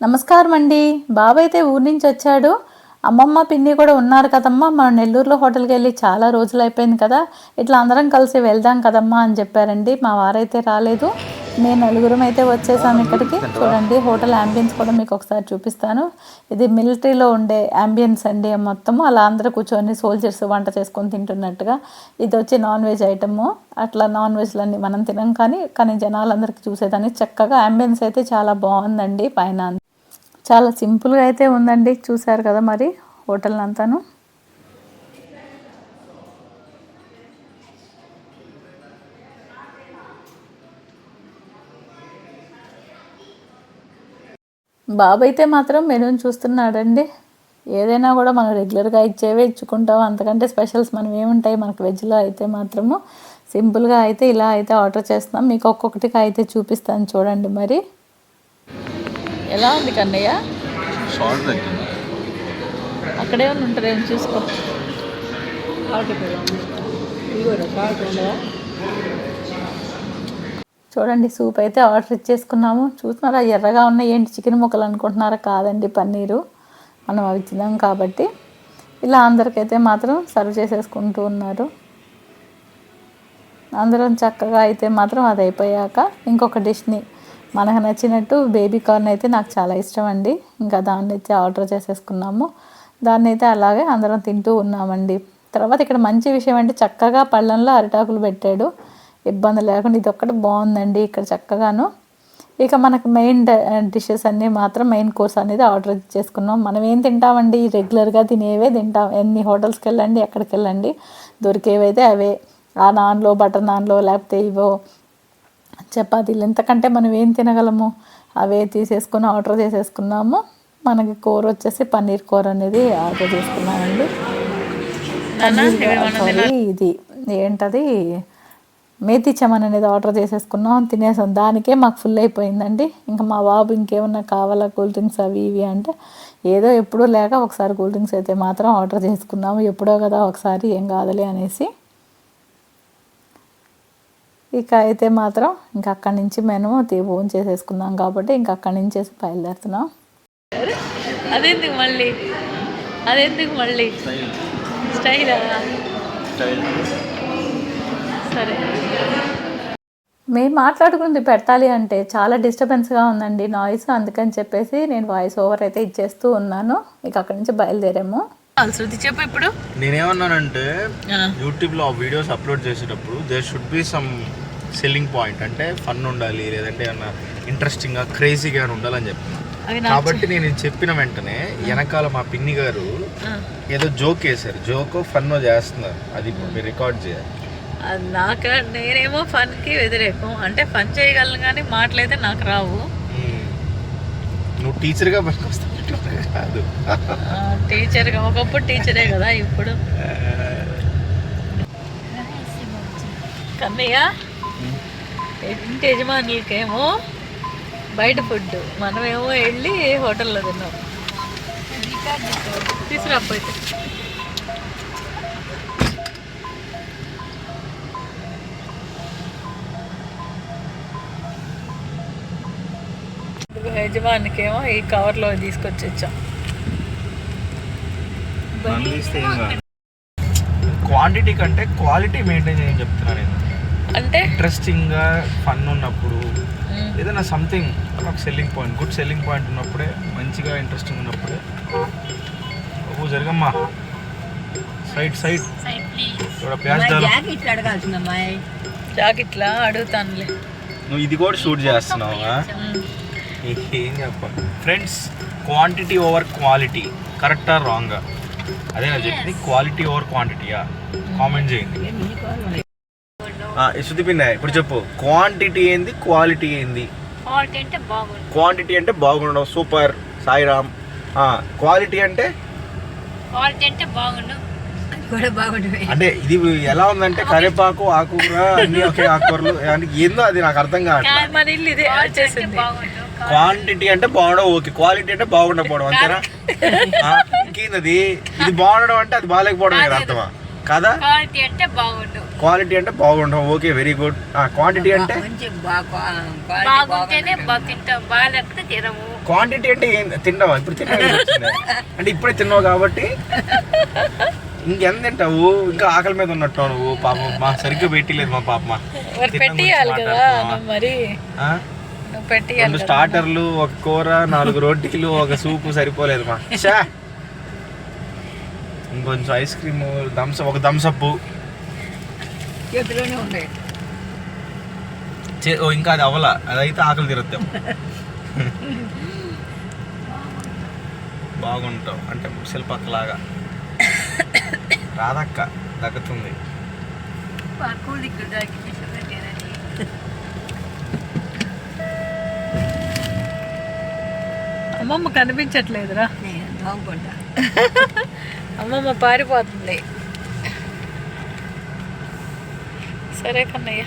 నమస్కారం అండి బాబు అయితే ఊరి నుంచి వచ్చాడు. అమ్మమ్మ పిన్ని కూడా ఉన్నారు కదమ్మా. మనం నెల్లూరులో హోటల్కి వెళ్ళి చాలా రోజులు అయిపోయింది కదా. ఇట్లా అందరం కలిసి వెళ్దాం కదమ్మా అని చెప్పారండి. మా వారైతే రాలేదు. మేము నలుగురం అయితే వచ్చేసాము ఇక్కడికి. చూడండి హోటల్ అంబియన్స్ కూడా మీకు ఒకసారి చూపిస్తాను. ఇది మిలిటరీలో ఉండే అంబియన్స్ అండి మొత్తము. అలా అందరూ కూర్చొని సోల్జర్స్ వంట చేసుకొని తింటున్నట్టుగా. ఇది వచ్చి నాన్ వెజ్ ఐటము అట్లా నాన్ వెజ్లన్నీ మనం తినం కానీ కానీ జనాలందరికీ చూసేదాన్ని చక్కగా అంబియన్స్ అయితే చాలా బాగుందండి పైన చాలా సింపుల్గా అయితే ఉందండి. చూశారు కదా మరి హోటల్ అంతాను బాబు అయితే మాత్రం మెనూని చూస్తున్నాడండి. ఏదైనా కూడా మనం రెగ్యులర్గా ఇచ్చేవే ఇచ్చుకుంటాం. అంతకంటే స్పెషల్స్ మనం ఏముంటాయి? మనకు వెజ్లో అయితే మాత్రము సింపుల్గా అయితే ఇలా అయితే ఆర్డర్ చేస్తున్నాం. మీకు ఒక్కొక్కటిగా అయితే చూపిస్తాను చూడండి మరి. ఎలా ఉంది కన్నయ్య? షార్ట్ తగ్గింది. అక్కడే ఉంటారేమో చూసుకో. చూడండి సూప్ అయితే ఆర్డర్ ఇచ్చేసుకున్నాము. చూస్తున్నారా ఎర్రగా ఉన్న ఏంటి చికెన్ ముక్కలు అనుకుంటున్నారా కాదండి పన్నీరు. మనం అవి తినాం కాబట్టి. ఇలా అందరికైతే మాత్రం సర్వ్ చేసేసుకుంటూ ఉన్నారు. అందరం చక్కగా అయితే మాత్రం అది అయిపోయాక ఇంకొక డిష్ని మనకు నచ్చినట్టు బేబీ కార్న్ అయితే నాకు చాలా ఇష్టం అండి. ఇంకా దాన్ని అయితే ఆర్డర్ చేసేసుకున్నాము. దాన్ని అయితే అలాగే అందరం తింటూ ఉన్నామండి. తర్వాత ఇక్కడ మంచి విషయం అంటే చక్కగా పళ్ళంలో అరిటాకులు పెట్టాడు. ఇబ్బంది లేకుండా ఇది ఒక్కటి బాగుందండి ఇక్కడ చక్కగాను. ఇక మనకు మెయిన్ డిషెస్ అన్నీ మాత్రం మెయిన్ కోర్స్ అనేది ఆర్డర్ చేసుకున్నాం. మనం ఏం తింటామండి? రెగ్యులర్గా తినేవే తింటాం. ఎన్ని హోటల్స్కి వెళ్ళండి ఎక్కడికి వెళ్ళండి? దొరికేవైతే అవే. ఆ నాన్లో బటర్ నాన్లో లేకపోతే ఇవో చపాతీలు. ఎంతకంటే మనం ఏం తినగలము? అవే తీసేసుకుని ఆర్డర్ చేసేసుకున్నాము. మనకి కూర వచ్చేసి పన్నీర్ కూర అనేది ఆర్డర్ చేసుకున్నామండి సారీ ఇది. ఏంటది? మేతి చమన్ అనేది ఆర్డర్ చేసేసుకున్నాం తినేసాం. దానికే మాకు ఫుల్ అయిపోయిందండి. ఇంకా మా బాబు ఇంకేమన్నా కావాలా? కూల్ డ్రింక్స్ అవి ఇవి అంటే ఏదో ఎప్పుడూ లేక ఒకసారి కూల్ డ్రింక్స్ అయితే మాత్రం ఆర్డర్ చేసుకున్నాము. ఎప్పుడో కదా ఒకసారి ఏం కాదులే అనేసి. ఇక అయితే మాత్రం ఇంకా అక్కడి నుంచి మేము ఫోన్ చేసేసుకున్నాం కాబట్టి ఇంకా అక్కడి నుంచి బయలుదేరుతున్నాం. అదెందుకు మళ్ళీ? అదెందుకు మళ్ళీ? స్టైలా? స్టైల్. సరే. మేము మాట్లాడుకుంది పెట్టాలి అంటే చాలా డిస్టర్బెన్స్గా ఉందండి నాయిస్ అందుకని చెప్పేసి నేను వాయిస్ ఓవర్ అయితే ఇచ్చేస్తూ ఉన్నాను. ఇక అక్కడి నుంచి బయలుదేరాము. శృతి చెప్పు ఇప్పుడు. నేనేమన్నానంటే యూట్యూబ్లో ఆ వీడియోస్ అప్లోడ్ చేసేటప్పుడు there should be some selling point అంటే ఫన్ ఉండాలి లేదంటే ఏమన్నా ఇంట్రెస్టింగ్గా క్రేజీగా ఉండాలని చెప్పాను అవి కాబట్టి నేను ఇది చెప్పిన వెంటనే వెనకాల మా పిన్ని గారు ఏదో జోక్ వేశారు. జోక్ ఫన్ చేస్తున్నారు. అది మీరు రికార్డ్ చేయాలి. నాకు నేనేమో ఫన్కి వ్యతిరేకం. అంటే ఫన్ చేయగలను కానీ మాటలైతే నాకు రావు. నువ్వు టీచర్గా పనికొస్తావు కాదు. టీచర్గా ఒకప్పుడు టీచరే కదా ఇప్పుడు. కన్నయ్య? ఇంటి యజమానులకేమో బయట ఫుడ్. మనమేమో వెళ్ళి హోటల్లో తిన్నాం. తీసుకురాపోతే యజమానికేమో ఈ కవర్లో తీసుకొచ్చి వచ్చాం క్వాంటిటీ కంటే క్వాలిటీ మెయింటైన్ చేయని చెప్తున్నాను నేను. అంటే ఇంట్రెస్టింగ్గా ఫన్ ఉన్నప్పుడు ఏదైనా సంథింగ్ ఒక selling point good selling point ఉన్నప్పుడే మంచిగా ఇంట్రెస్టింగ్ ఉన్నప్పుడే. ఓ జరగమ్మా. సైడ్ సైడ్ అడగాల్సిందమ్మాయి జాకెట్లా అడుగుతానులే. నువ్వు ఇది కూడా షూట్ చేస్తున్నావా? ఏం చెప్ప ఫ్రెండ్స్ క్వాంటిటీ ఓవర్ క్వాలిటీ కరెక్టా రాంగా అదే నా చెప్పింది క్వాలిటీ ఓవర్ క్వాంటిటీయా కామెంట్ చేయండి. శృతి పిన్న ఇప్పుడు చెప్పు. క్వాంటిటీ ఏంది? క్వాలిటీ ఏంది? క్వాలిటీ అంటే బాగుంది క్వాంటిటీ అంటే బాగుండడం. సూపర్ సాయిరామ్. క్వాలిటీ అంటే? క్వాలిటీ అంటే బాగుండు. కూడా బాగుంటుంది అంటే ఇది ఎలా ఉందంటే కరివేపాకు ఆకుకూర అన్ని ఒకే ఆకుకూరలు. అంటే ఏందో అది నాకు అర్థం కావట్లేదు మన ఇల్లు ఇదే వచ్చేసింది. బాగుండు. క్వాంటిటీ అంటే బాగుండవు ఓకే. క్వాలిటీ అంటే బాగుండకపోవడం. అంతేనా? ఇంకేంది అది ఇది బాగుండడం అంటే అది బాగాలేకపోవడం కదా అర్థమా? కదా? క్వాలిటీ అంటే బాగుండు. క్వాలిటీ అంటే ఓకే వెరీ గుడ్ క్వాంటిటీ అంటే? బాగుంటేనే తింటాం. బాగాలేకపోతే తినము. క్వాంటిటీ అంటే ఏం? తిన్నావా? ఇప్పుడు తిన్నావు? అంటే ఇప్పుడే తిన్నావు కాబట్టి ఇంకెంత తింటావు? ఇంకా ఆకలి మీద ఉన్నట్టు నువ్వు. పాపం మా సరిగ్గా పెట్టలేదు మా పాప రెండు స్టార్టర్లు ఒక కూర నాలుగు రోటీలు ఒక సూపు సరిపోలేదు మా! ఇంకొంచెం ఐస్ క్రీమ్ థమ్స్ ఒక థమ్సప్ చేతిలోనే ఉన్నాయి. ఓ ఇంకా అది అవ్వలా. అదైతే ఆకలి తీరుద్దాం బాగుంటావు. అంటే శిల్పక్కలాగా రాదక్క తగ్గుతుంది అమ్మమ్మ కనిపించట్లేదురా. నేను బాగుపడ్డా. అమ్మమ్మ పారిపోతుంది. సరే కన్నయ్య.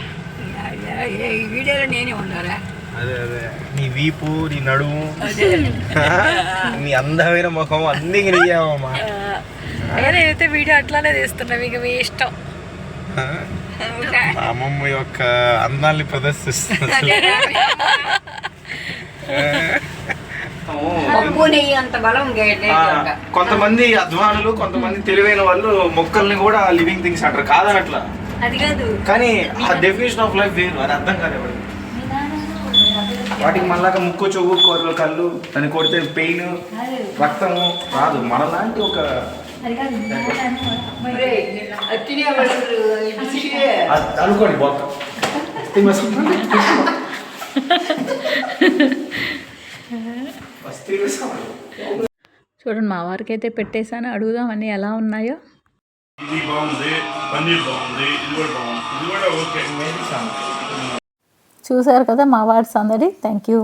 ఈ వీడియోలో నేనే ఉన్నారా? అదే అదే. నీ వీపు నీ నడుము నీ అందమైన ముఖం అన్నీ నీయేమమ్మా నేనైతే వీడియో అట్లానే తీస్తున్నా ఇక మీ ఇష్టం. మా అమ్మమ్మ యొక్క అందాల్ని ప్రదర్శిస్తుంది. కొంతమంది అధ్వానులు కొంతమంది తెలివైన వాళ్ళు మొక్కల్ని కూడా లివింగ్ థింగ్స్ అంటారు. కాదనట్లా. అది కాదు. కానీ ఆ డెఫినేషన్ ఆఫ్ లైఫ్ వేరు అది అర్థం కాదు ఎవరికి వాటికి మళ్ళాక ముక్కు చెవు కూరలు కళ్ళు దాన్ని కొడితే పెయిన్ రక్తము రాదు. మనలాంటి ఒక అది అనుకోండి తినేసుకోండి. చూడండి మా వారికి అయితే పెట్టేశాను. అడుగుదాం అన్నీ ఎలా ఉన్నాయో. ఇది బాగుంది పన్నీర్ బాగుంది ఇది కూడా బాగుంది. ఇది కూడా ఓకే. చూసారు కదా మా వాడి సందడి థ్యాంక్ యూ